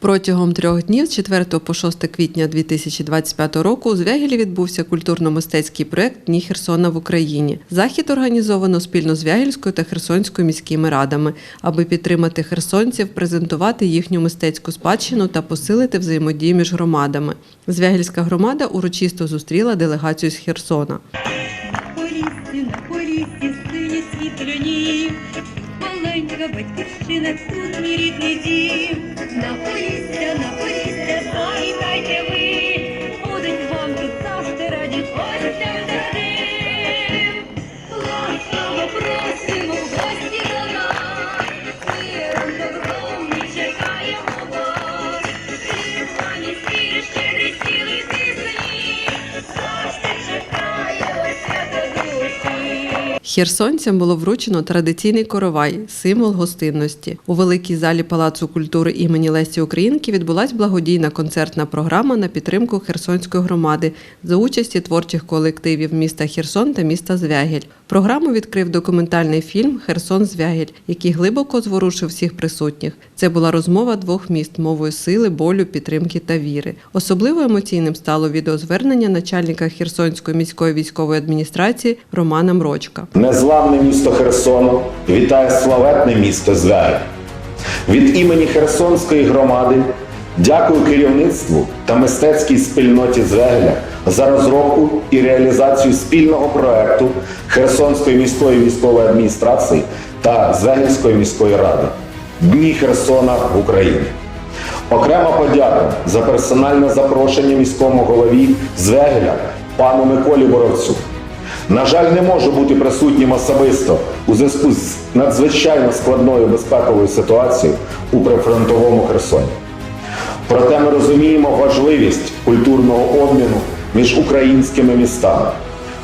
Протягом трьох днів з 4 по 6 квітня 2025 року у Звягілі відбувся культурно-мистецький проект Дні Херсона в Україні. Захід організовано спільно з Вягільською та Херсонською міськими радами, аби підтримати херсонців, презентувати їхню мистецьку спадщину та посилити взаємодію між громадами. Звягільська громада урочисто зустріла делегацію з Херсона. Батьківщина, тут мій рідний дім. Херсонцям було вручено традиційний коровай, символ гостинності. У великій залі Палацу культури імені Лесі Українки відбулась благодійна концертна програма на підтримку Херсонської громади за участі творчих колективів міста Херсон та міста Звягіль. Програму відкрив документальний фільм Херсон Звягіль, який глибоко зворушив всіх присутніх. Це була розмова двох міст мовою сили, болю, підтримки та віри. Особливо емоційним стало відеозвернення начальника Херсонської міської військової адміністрації Романа Мрочка. Незламне місто Херсон вітає славетне місто Звягель. Від імені Херсонської громади дякую керівництву та мистецькій спільноті Звягеля за розробку і реалізацію спільного проекту Херсонської міської військової адміністрації та Звягельської міської ради Дні Херсона в Україні. Окрема подяка за персональне запрошення міському голові Звегеля пану Миколі Боровцю. На жаль, не можу бути присутнім особисто у зв'язку з надзвичайно складною безпековою ситуацією у прифронтовому Херсоні. Проте ми розуміємо важливість культурного обміну між українськими містами.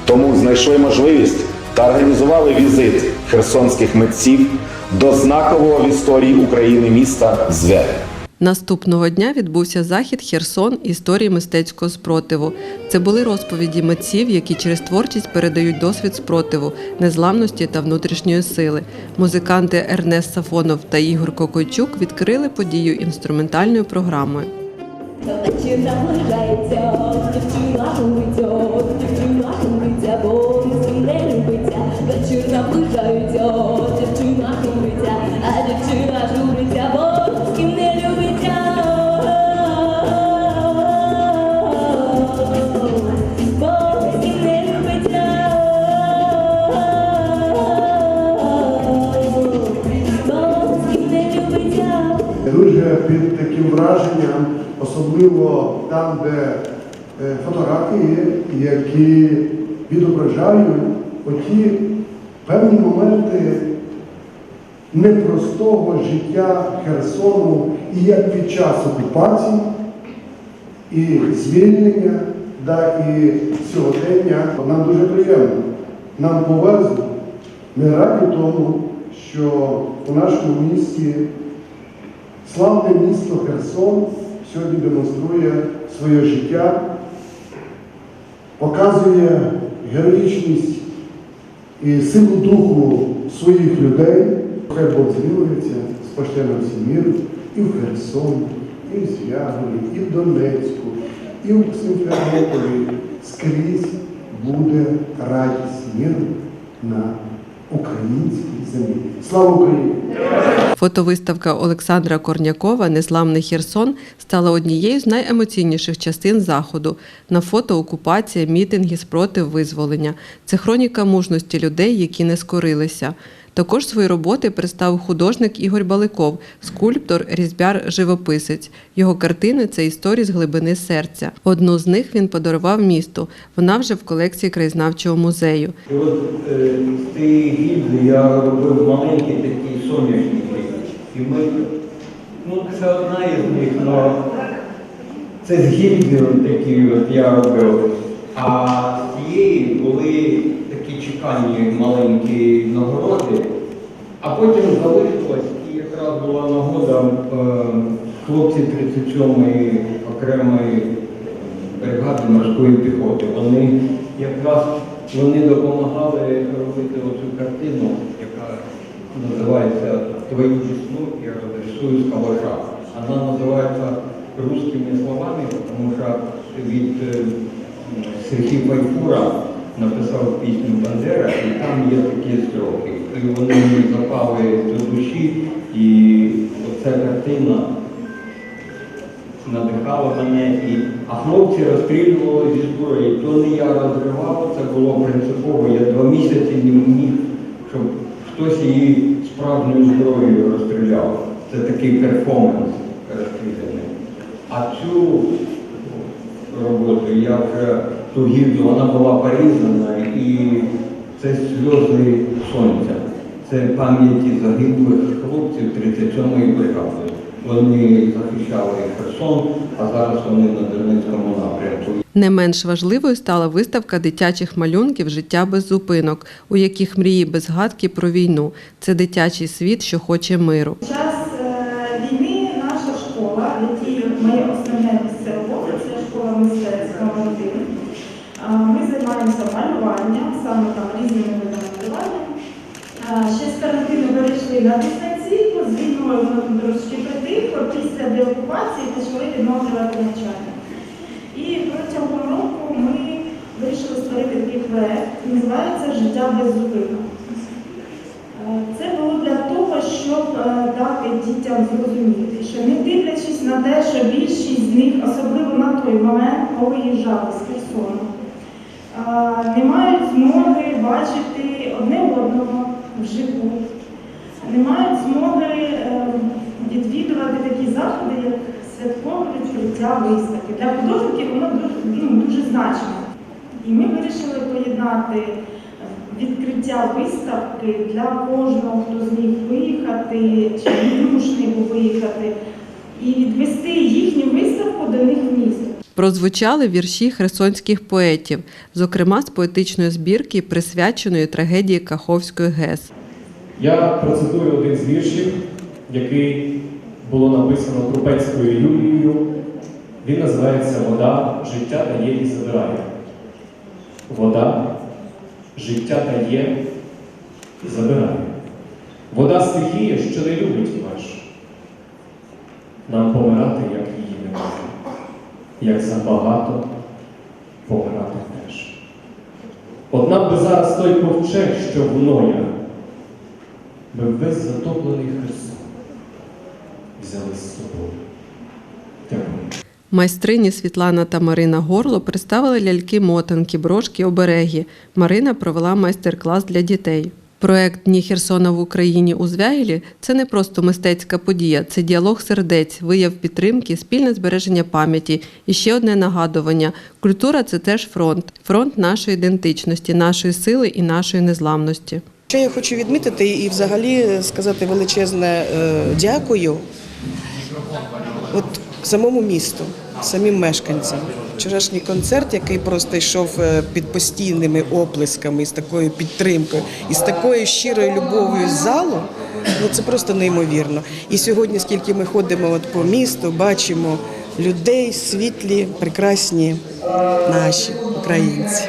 Тому знайшли можливість та організували візит херсонських митців до знакового в історії України міста Звягель. Наступного дня відбувся захід Херсон історії мистецького спротиву. Це були розповіді митців, які через творчість передають досвід спротиву, незламності та внутрішньої сили. Музиканти Ернест Сафонов та Ігор Кокойчук відкрили подію інструментальною програмою. Вечір наближається, Дуже під таким враженням, особливо там, де е, фотографії, які відображають оті певні моменти непростого життя Херсону і як під час окупації, і звільнення, да, і сьогодення. Нам дуже приємно. Нам повезло. Ми раді тому, що у нашому місті Славне місто Херсон сьогодні демонструє своє життя, показує героїчність і силу духу своїх людей. Хай Бог змілується з поштеном всім міру і в Херсоні, і в Звягелі, і в Донецьку, і в Симферополі. Скрізь буде радість миру на українській землі. Слава Україні! Фотовиставка Олександра Корнякова Незламний Херсон стала однією з найемоційніших частин заходу. На фото окупація, мітинги, спротив, визволення. Це хроніка мужності людей, які не скорилися. Також свої роботи представив художник Ігор Баликов, скульптор, різьбяр, живописець. Його картини це історії з глибини серця. Одну з них він подарував місту. Вона вже в колекції краєзнавчого музею. І от е, цієї гільзи я робив маленький такий сонячний І ну це одна із них, але це з гільзи такі от я робив. А з цієї були такі чеканні маленькі нагороди, а потім залишилось, і якраз була нагода е, хлопці 37-ї окремої бригади морської піхоти. Вони якраз вони допомагали робити оцю картину, яка називається Твою весну я розрисую з калаша. Она называется русскими словами, потому що від е, Сергія Байфура написав пісню Бандера, і там є такі строки. І вони мені запали до душі, і оця картина надихало мене, і, а хлопці розстрілювали зі зброї. То не я розривав, це було принципово. Я два місяці не міг, щоб хтось її справжньою зброєю розстріляв. Це такий перформанс розстріляний. А цю роботу я вже ту гільзу, вона була порізана, і це сльози сонця. Це пам'яті загиблих хлопців 37-ї бригади. Вони захищали Херсон, а зараз вони на Донецькому напрямку. Не менш важливою стала виставка дитячих малюнків Життя без зупинок, у яких мрії без гадки про війну. Це дитячий світ, що хоче миру. Час перейшли на дистанційку, з війною воно там трошки притихло, після деокупації почали відновлювати навчання. І протягом року ми вирішили створити такий проект, називається Життя без зупинок. Е, Це було для того, щоб е, дати дітям зрозуміти, що не дивлячись на те, що більшість з них, особливо на той момент, повиїжджали з Херсону, е, не мають змоги бачити одне одного вживу, не мають змоги е, відвідувати такі заходи, як святкове відкриття виставки. Для художників воно дуже, ну, дуже значимо. І ми вирішили поєднати відкриття виставки для кожного, хто зміг виїхати чи вимушений був виїхати, і відвести їхню виставку до них в місто. Прозвучали вірші херсонських поетів, зокрема з поетичної збірки, присвяченої трагедії Каховської ГЕС. Я процитую один з віршів, який було написано Крупецькою Юлією. Він називається Вода життя дає і забирає. Вода життя дає і забирає. Вода стихія, що не любить меж. Нам помирати, як її немає, як забагато помирати теж. Однак би зараз той ковчег, що в ноя, ми весь затоплений Херсон взяли з собою. Дякую. Майстрині Світлана та Марина Горло представили ляльки-мотанки, брошки, обереги. Марина провела майстер-клас для дітей. Проект Дні Херсона в Україні у Звягілі це не просто мистецька подія, це діалог сердець, вияв підтримки, спільне збереження пам'яті. І ще одне нагадування: культура це теж фронт, фронт нашої ідентичності, нашої сили і нашої незламності. Що я хочу відмітити і взагалі сказати величезне е, дякую от самому місту, самим мешканцям. Вчорашній концерт, який просто йшов е, під постійними оплесками, з такою підтримкою, і з такою щирою любов'ю залу, ну це просто неймовірно. І сьогодні, скільки ми ходимо от по місту, бачимо людей світлі, прекрасні наші українці.